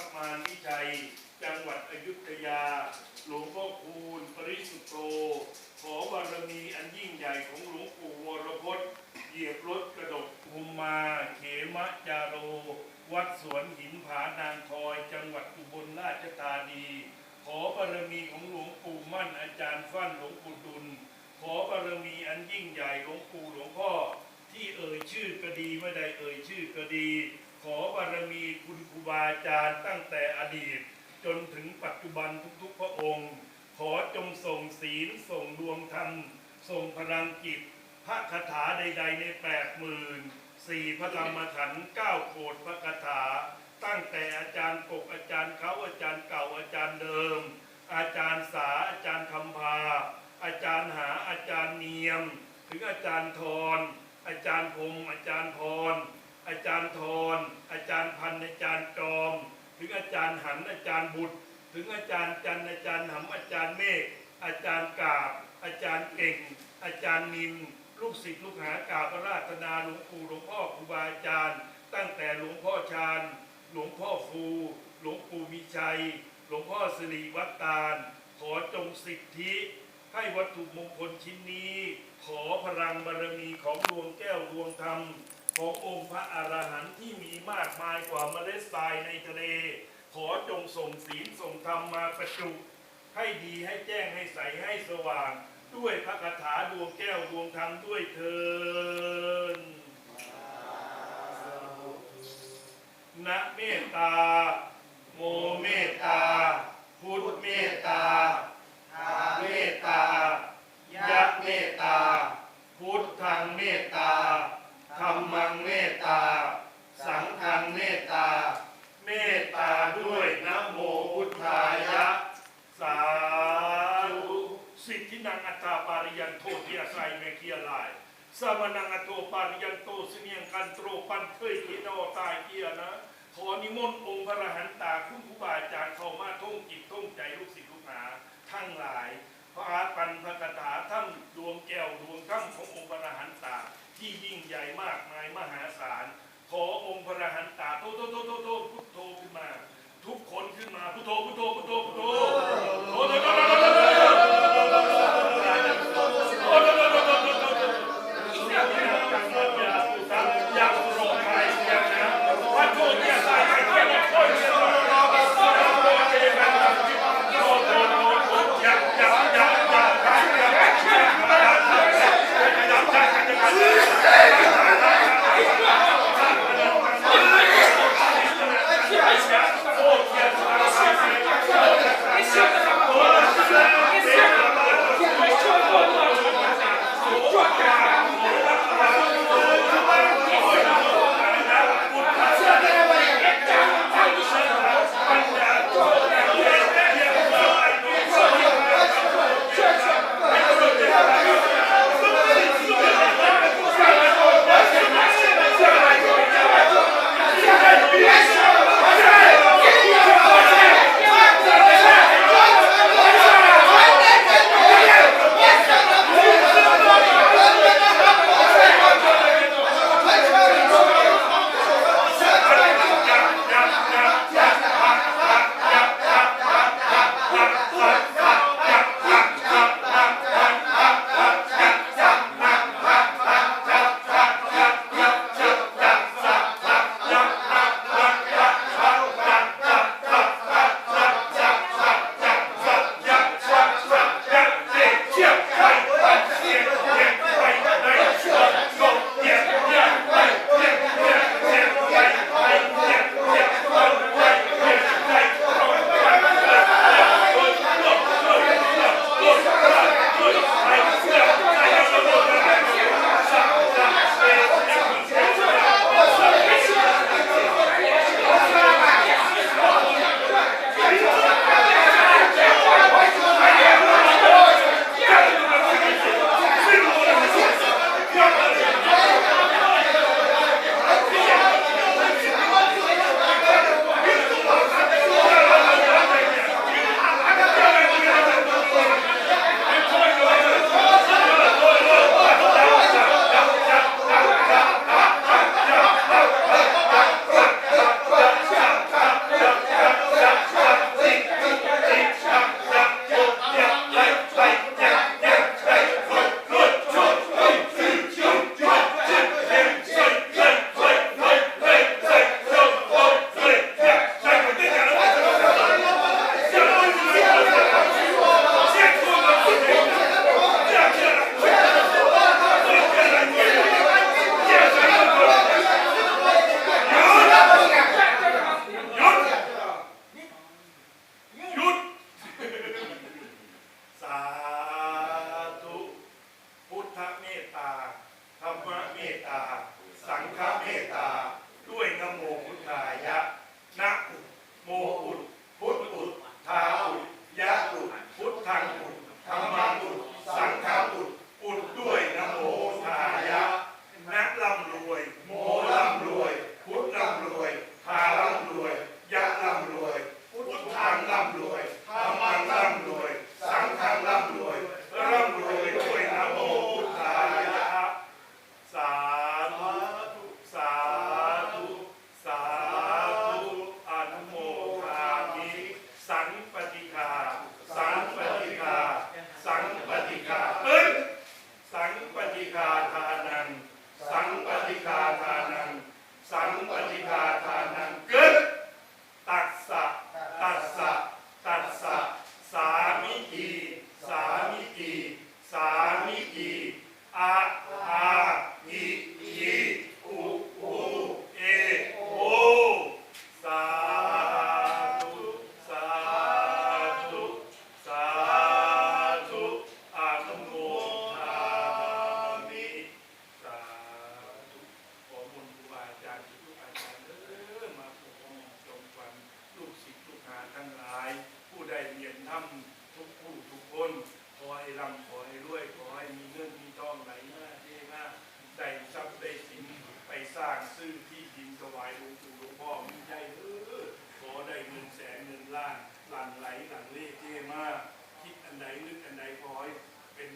พมานิชัย จังหวัดอยุธยา หลวงพ่อคูณ ปริสุโตขอบารมีอันยิ่งใหญ่ของหลวงปู่วรพจน์เหยียบรถกระดกภูมิมาเขมะจาโร วัดสวนหินผานางทอย จังหวัดอุบลราชธานีารมีคุณครูบาอาจารย์ตั้งแต่อดีต จนถึงปัจจุบันทุกๆพระองค์ ขอจงส่งศีลส่งดวงธรรม ส่งพลังจิต พระคาถาใด ๆ ในแปดหมื่นสี่พระธรรมขันธ์เก้าโกดพระคาถา ตั้งแต่อาจารย์ปกอาจารย์เขาอาจารย์เก่าอาจารย์เดิม อาจารย์สาอาจารย์คำพา อาจารย์หาอาจารย์เนียม ถึงอาจารย์ทรอาจารย์พงอาจารย์พร อาจารย์ทรอาจารย์พันอาจารย์จอม ถึงอาจารย์หันอาจารย์บุตร ถึงอาจารย์จันอาจารย์หำอาจารย์เมฆอาจารย์กาบ อาจารย์เก่ง อาจารย์นินลูกศิษย์ลูกหากาบราชนาหลวงปู่หลวงพ่อครูบาอาจารย์ ตั้งแต่หลวงพ่อชานหลวงพ่อฟู หลวงปู่มีชัย หลวงพ่อสิริวัตตานขอจงสิทธิ ให้วัตถุมงคลชิ้นนี้ ขอพลังบารมีของดวงแก้วดวงธรรม ขององค์พระอรหันต์ที่มีมากมายกว่าเมล็ดทรายในทะเล ขอจงส่งศีลส่งธรรมมาประจุ ให้ดีให้แจ้งให้ใสให้สว่าง ด้วยพระคาถาดวงแก้วดวงธรรมด้วยเทินนะเมตตา โมเมตตา พุทธเมตตา มังเมตตา สังฆังเมตตา เมตตาด้วยนะโมพุทธายะ สาธุสิทธินังอัตตาปาริยันโทที่อาศัยเมเคียลายสมนังอโตปาริยันโตเสนียงกันโตรปันเทยเทนอตายเกียนะ ขอนิมนต์องค์พระหันตาคุณผู้บาอจากย์เข้ามาท่องจิตท่องใจลูกศิษย์ลูกหาทั้งหลายพระอาปันพระกถาท่านดวงแก้วดวงถ้ำขององค์พระหันตา ที่ยิ่งใหญ่มากมายมหาศาล ขอองค์พระหันตาโตโตโตโตโตพุทโธขึ้นมา ทุกคนขึ้นมาพุทโธพุทโธพุทโธพุทโธ สังปฏิคาทานัง สังปฏิคา ใดลึกอันใดพอยเป็น